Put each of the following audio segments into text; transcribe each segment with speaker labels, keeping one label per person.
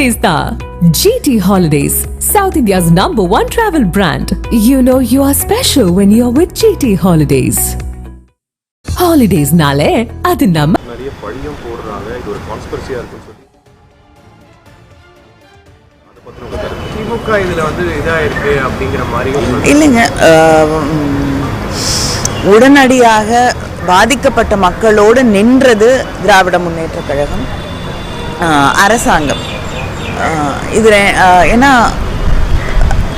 Speaker 1: Holidays தான் GT holidays south India's number one travel brand you know you are special when you are with GT holidays ஹாலிடேஸ்னாலே அது நம்ம
Speaker 2: நிறைய பழியும் போடுறாங்க. இது ஒரு கான்ஸ்பரசியா இருக்குன்னு சொல்லி.
Speaker 3: திமுக இதுல வந்து அப்படிங்கிற.
Speaker 4: இல்லைங்க உடனடியாக பாதிக்கப்பட்ட மக்களோடு நின்றது திராவிட முன்னேற்றக் கழகம் அரசாங்கம். இதில் ஏன்னா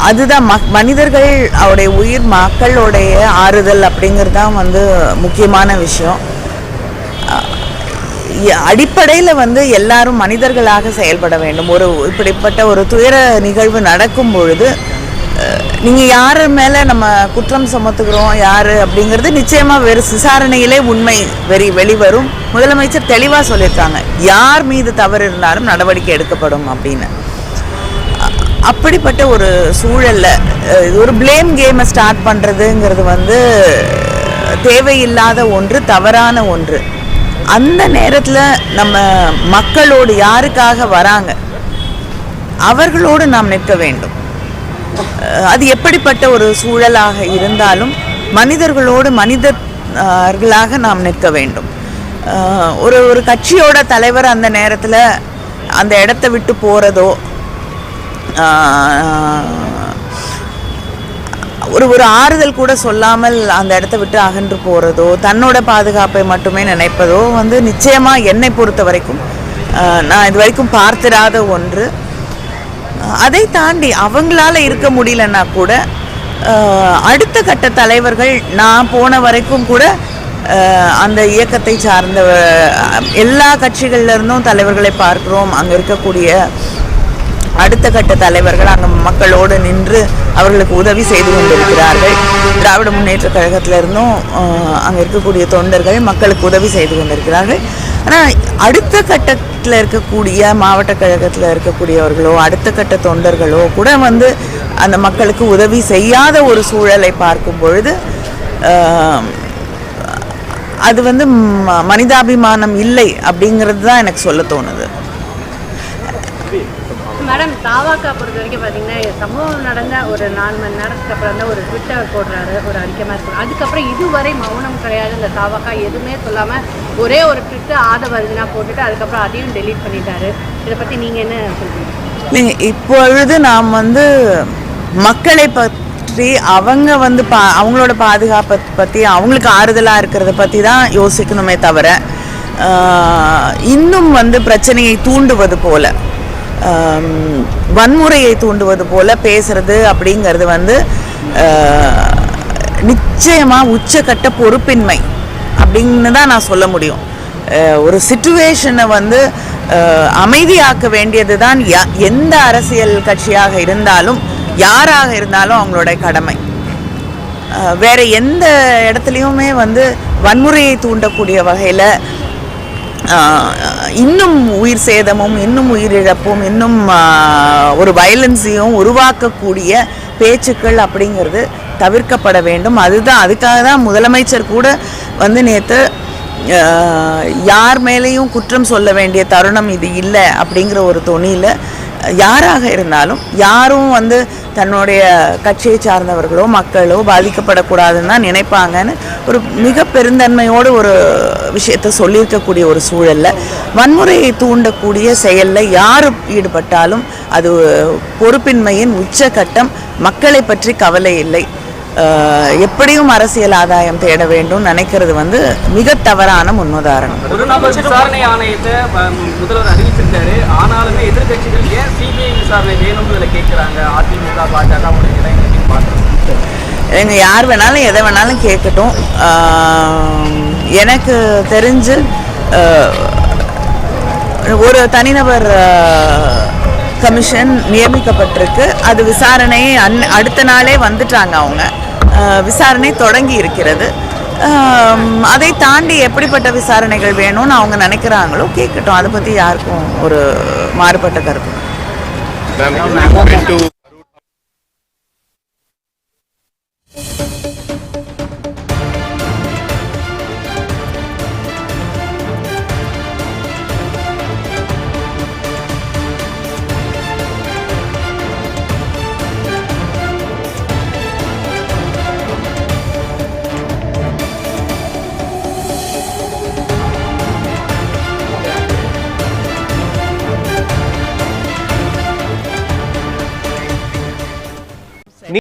Speaker 4: அதுதான் மக் மனிதர்கள் அவருடைய உயிர் மக்களுடைய ஆறுதல் அப்படிங்கிறது தான் வந்து முக்கியமான விஷயம். அடிப்படையில் வந்து எல்லாரும் மனிதர்களாக செயல்பட வேண்டும். ஒரு இப்படிப்பட்ட ஒரு துயர நிகழ்வு நடக்கும் பொழுது நீங்கள் யார் மேலே நம்ம குற்றம் சுமத்துக்கிறோம் யார் அப்படிங்கிறது நிச்சயமாக வெறும் விசாரணையிலே உண்மை வெறி வெளிவரும். முதலமைச்சர் தெளிவாக சொல்லியிருக்காங்க. யார் மீது தவறு இருந்தாலும் நடவடிக்கை எடுக்கப்படும் அப்படின்னு. அப்படிப்பட்ட ஒரு சூழல்ல இது ஒரு ப்ளேம் கேமை ஸ்டார்ட் பண்ணுறதுங்கிறது வந்து தேவையில்லாத ஒன்று தவறான ஒன்று. அந்த நேரத்தில் நம்ம மக்களோடு யாருக்காக வராங்க? அவர்களோடு நாம் நிற்க வேண்டும். அது எப்படிப்பட்ட ஒரு சூழலாக இருந்தாலும் மனிதர்களோடு மனிதர்களாக நாம் நிற்க வேண்டும். ஒரு ஒரு கட்சியோட தலைவர் அந்த நேரத்தில் அந்த இடத்த விட்டு போகிறதோ ஒரு ஒரு ஆறுதல் கூட சொல்லாமல் அந்த இடத்த விட்டு அகன்று போகிறதோ தன்னோட பாதுகாப்பை மட்டுமே நினைப்பதோ வந்து நிச்சயமாக என்னை பொறுத்த வரைக்கும் நான் இது வரைக்கும் பார்த்திராத ஒன்று. அதை தாண்டி அவங்களால இருக்க முடியலன்னா கூட அடுத்த கட்ட தலைவர்கள் நான் போன வரைக்கும் கூட அந்த இயக்கத்தை சார்ந்த எல்லா கட்சிகள்ல இருந்தும் தலைவர்களை பார்க்கிறோம். அங்கே இருக்கக்கூடிய அடுத்த கட்ட தலைவர்கள் அங்கே மக்களோடு நின்று அவர்களுக்கு உதவி செய்து கொண்டிருக்கிறார்கள். திராவிட முன்னேற்ற கழகத்திலிருந்தும் அங்கே இருக்கக்கூடிய தொண்டர்கள் மக்களுக்கு உதவி செய்து கொண்டிருக்கிறார்கள். ஆனால் அடுத்த கட்டத்தில் இருக்கக்கூடிய மாவட்ட கழகத்தில் இருக்கக்கூடியவர்களோ அடுத்த கட்ட தொண்டர்களோ கூட வந்து அந்த மக்களுக்கு உதவி செய்யாத ஒரு சூழலை பார்க்கும் பொழுது அது வந்து ம- மனிதாபிமானம் இல்லை அப்படிங்கிறது தான் எனக்கு சொல்ல தோணுது.
Speaker 5: மேடம் தாவாக்கா பொறுத்த வரைக்கும் பார்த்தீங்கன்னா சம்பவம் நடந்த ஒரு நாலு மணி நேரத்துக்கு அப்புறம் தான் ஒரு ட்விட்டர் போடுறாரு ஒரு அறிக்கை மாதிரி சொல்றாரு. அதுக்கப்புறம் இதுவரை மௌனம் கிடையாது. இந்த தாவாக்கா எதுவுமே சொல்லாமல் ஒரே ஒரு ட்விட்டு ஆதவ அர்ஜுனா போட்டுட்டு அதுக்கப்புறம் அதையும் டெலீட் பண்ணிட்டாரு. இதை பற்றி நீங்கள் என்ன சொல்றீங்க?
Speaker 4: இப்பொழுது நாம் வந்து மக்களை பற்றி அவங்க வந்து பா அவங்களோட பாதுகாப்பை பற்றி அவங்களுக்கு ஆறுதலாக இருக்கிறத பற்றி தான் யோசிக்கணுமே தவிர இன்னும் வந்து பிரச்சனையை தூண்டுவது போல. வன்முறையை தூண்டுவது போல பேசுறது அப்படிங்கிறது வந்து நிச்சயமாக நிச்சயமா உச்சக்கட்ட பொறுப்பின்மை அப்படின்னு தான் நான் சொல்ல முடியும். ஒரு சுச்சுவேஷனை வந்து அமைதியாக்க வேண்டியது தான் எந்த அரசியல் கட்சியாக இருந்தாலும் யாராக இருந்தாலும் அவங்களோட கடமை. வேறு வேற எந்த இடத்துலையுமே வந்து வன்முறையை தூண்டக்கூடிய வகையில் இன்னும் உயிர் சேதமும் இன்னும் உயிரிழப்பும் இன்னும் ஒரு வயலன்ஸையும் உருவாக்கக்கூடிய பேச்சுக்கள் அப்படிங்கிறது தவிர்க்கப்பட வேண்டும். அதுதான் அதுக்காக தான் முதலமைச்சர் கூட வந்து நேற்று யார் மேலேயும் குற்றம் சொல்ல வேண்டிய தருணம் இது இல்லை அப்படிங்கிற ஒரு தொனியில் யாராக இருந்தாலும் யாரும் வந்து தன்னுடைய கட்சியை சார்ந்தவர்களோ மக்களோ பாதிக்கப்படக்கூடாதுன்னு தான் நினைப்பாங்கன்னு ஒரு மிக பெருந்தன்மையோடு ஒரு விஷயத்த சொல்லியிருக்கக்கூடிய ஒரு சூழல்ல வன்முறையை தூண்டக்கூடிய செயலில் யார் ஈடுபட்டாலும் அது பொறுப்பின்மையின் உச்சகட்டம் மக்களை பற்றி கவலை இல்லை. எப்படியும் அரசியல் ஆதாயம் தேட வேண்டும் நினைக்கிறது வந்து மிக தவறான முன்னுதாரணம்.
Speaker 6: விசாரணை ஆணையத்தை முதல்வர் அறிவிச்சிருக்காரு. ஆனாலுமே எதிர்க்கட்சிகள் ஏன் சிபிஐ விசாரணை வேணும்னு கேட்குறாங்க அதிமுக பாஜக
Speaker 4: எங்க யார் வேணாலும் எதை வேணாலும் கேட்கட்டும் எனக்கு தெரிஞ்சு ஒரு தனிநபர் கமிஷன் நியமிக்கப்பட்டிருக்கு. அது விசாரணை அன் அடுத்த நாளே வந்துட்டாங்க அவங்க. விசாரணை தொடங்கி இருக்கிறது. அதை தாண்டி எப்படிப்பட்ட விசாரணைகள் வேணும்னு அவங்க நினைக்கிறாங்களோ கேட்கட்டும். அதை பற்றி யாருக்கும் ஒரு மாறுபட்ட கருத்து.